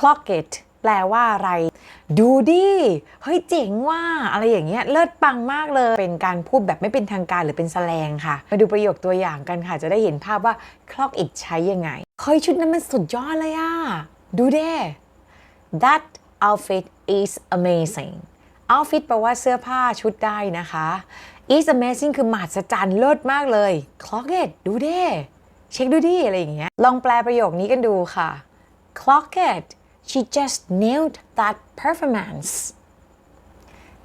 clock it แปลว่าอะไร ดูดิ เฮ้ยเจ๋งว่า อะไรอย่างเงี้ย เลิศปังมากเลย เป็นการพูดแบบไม่เป็นทางการหรือเป็นแสลงค่ะ มาดูประโยคตัวอย่างกันค่ะ จะได้เห็นภาพว่า clock it ใช้ยังไง เฮ้ยชุดนั้นมันสุดยอดเลยอะดูเด้ That outfit is amazing outfit แปลว่าเสื้อผ้าชุดได้นะคะ is amazing คือมหัศจรรย์เลิศมากเลย clock it ดูเด้ เช็คดูดิ อะไรอย่างเงี้ย ลองแปลประโยคนี้กันดูค่ะ clock it she just nailed that performance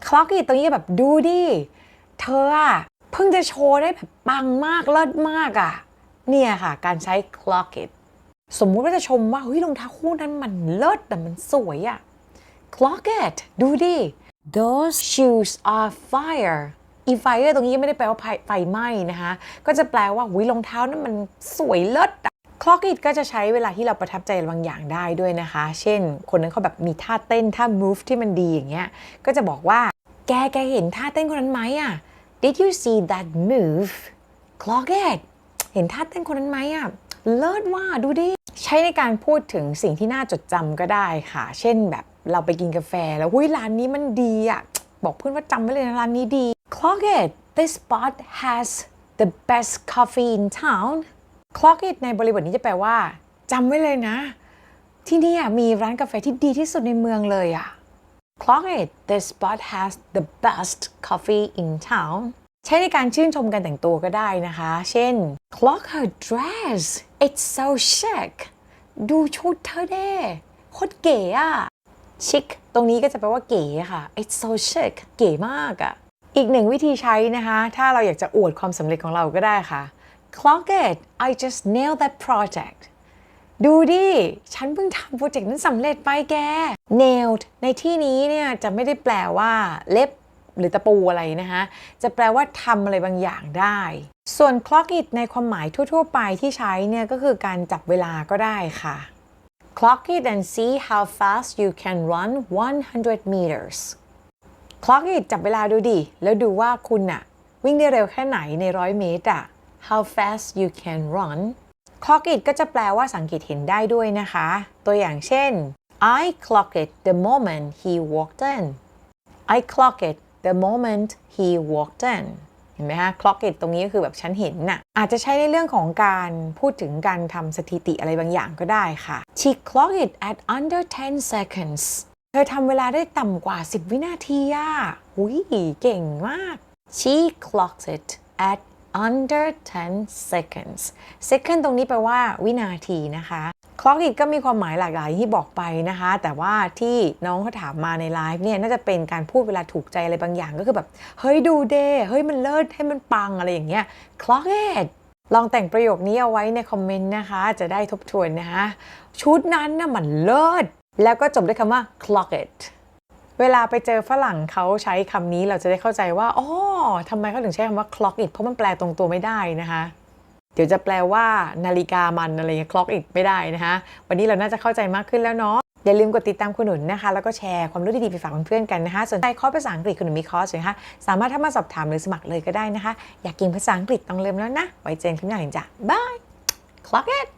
clock it ตรงนี้แบบดูดิ เธออะเพิ่งจะโชว์ได้แบบปังมากเลิศมากอะเนี่ยค่ะ การใช้ clock it สมมุติว่าจะชมว่าเฮ้ยรองเท้าคู่นั้นมันเลิศแต่มันสวยอะ clock it ดูดิ those shoes are fire อี fire ตรงนี้ไม่ได้แปลว่าไฟไฟไหม้นะคะ ก็จะแปลว่าหุยรองเท้านั้นมันสวยเลิศ อะ clock it ก็จะใช้เวลาที่เราประทับใจบางอย่างได้ด้วยนะคะ เช่น คนนั้นเขาแบบมีท่าเต้นท่า move ที่มันดีอย่างเงี้ย ก็จะบอกว่า แกแกเห็นท่าเต้นคนนั้นไหมอะ did you see that move clock it เห็นท่าเต้นคนนั้นไหมอะ เลิศว่าดูดิ ใช้ในการพูดถึงสิ่งที่น่าจดจำก็ได้ค่ะ เช่นแบบเราไปกินกาแฟแล้วหุ้ยร้านนี้มันดีอะ บอกเพื่อนว่าจำไว้เลยนะร้านนี้ดี clock it this spot has the best coffee in town clock it ในบริบทนี้จะแปลว่าจำไว้เลยนะ ที่นี่มีร้านกาแฟที่ดีที่สุดในเมืองเลยอะ clock it this spot has the best coffee in town ใช้ในการชื่นชมการแต่งตัวก็ได้นะคะ เช่น clock her dress it's so chic ดูชุดเธอเด้โคตรเก๋อะ chic ตรงนี้ก็จะแปลว่าเก๋ค่ะ it's so chic เก๋มากอะอีกหนึ่งวิธีใช้นะคะ ถ้าเราอยากจะอวดความสำเร็จของเราก็ได้ค่ะ clock it I just nailed that project ดูดิ ฉันเพิ่งทำโปรเจกต์นั้นสำเร็จไปแก nailed ในที่นี้เนี่ยจะไม่ได้แปลว่าเล็บหรือตะปูอะไรนะคะจะแปลว่าทำอะไรบางอย่างได้ ส่วน clock it ในความหมายทั่ว ๆ ไปที่ใช้เนี่ยก็คือการจับเวลาก็ได้ค่ะ clock it and see how fast you can run 100 meters clock it จับเวลาดูดิ แล้วดูว่าคุณอะวิ่งได้เร็วแค่ไหนในร้อยเมตรอะ how fast you can run clock it ก็จะแปลว่าสังเกตเห็นได้ด้วยนะคะ ตัวอย่างเช่น I clock it the moment he walked in I clock it the moment he walked in เห็นไหมฮะ clock it ตรงนี้ก็คือแบบฉันเห็นน่ะ อาจจะใช้ในเรื่องของการพูดถึงการทำสถิติอะไรบางอย่างก็ได้ค่ะ She clocked it at under 10 seconds เธอทำเวลาได้ต่ำกว่า 10 วินาทีอะหุยเก่งมาก She clocked it at under 10 seconds second ตรงนี้แปลว่าวินาทีนะคะ clock it ก็มีความหมายหลากหลายที่บอกไปนะคะ แต่ว่าที่น้องเขาถามมาในไลฟ์เนี่ยน่าจะเป็นการพูดเวลาถูกใจอะไรบางอย่างก็คือแบบ เฮ้ยดูเดเฮ้ยมันเลิศให้มันปังอะไรอย่างเงี้ย clock it ลองแต่งประโยคนี้เอาไว้ในคอมเมนต์นะคะ จะได้ทบทวนนะคะ ชุดนั้นน่ะมันเลิศแล้วก็จบด้วยคำว่า clock it เวลาไปเจอฝรั่งเขาใช้คำนี้เราจะได้เข้าใจว่าอ๋อทำไมเขาถึงใช้คำว่า clock it เพราะมันแปลตรงตัวไม่ได้นะคะ เดี๋ยวจะแปลว่านาฬิกามันอะไรเงี้ย clock it ไม่ได้นะคะ วันนี้เราน่าจะเข้าใจมากขึ้นแล้วเนาะอย่าลืมกดติดตามคุณหนุนนะคะ แล้วก็แชร์ความรู้ดีๆไปฝากเพื่อนๆกันนะคะ สนใจคอร์สภาษาอังกฤษคุณหนุนมีคอร์สอยู่นะคะสามารถถ้ามาสอบถามหรือสมัครเลยก็ได้นะคะ อยากเก่งภาษาอังกฤษต้องเริ่มแล้วนะไว้เจอกันคลิปหน้าจ้ะบาย clock it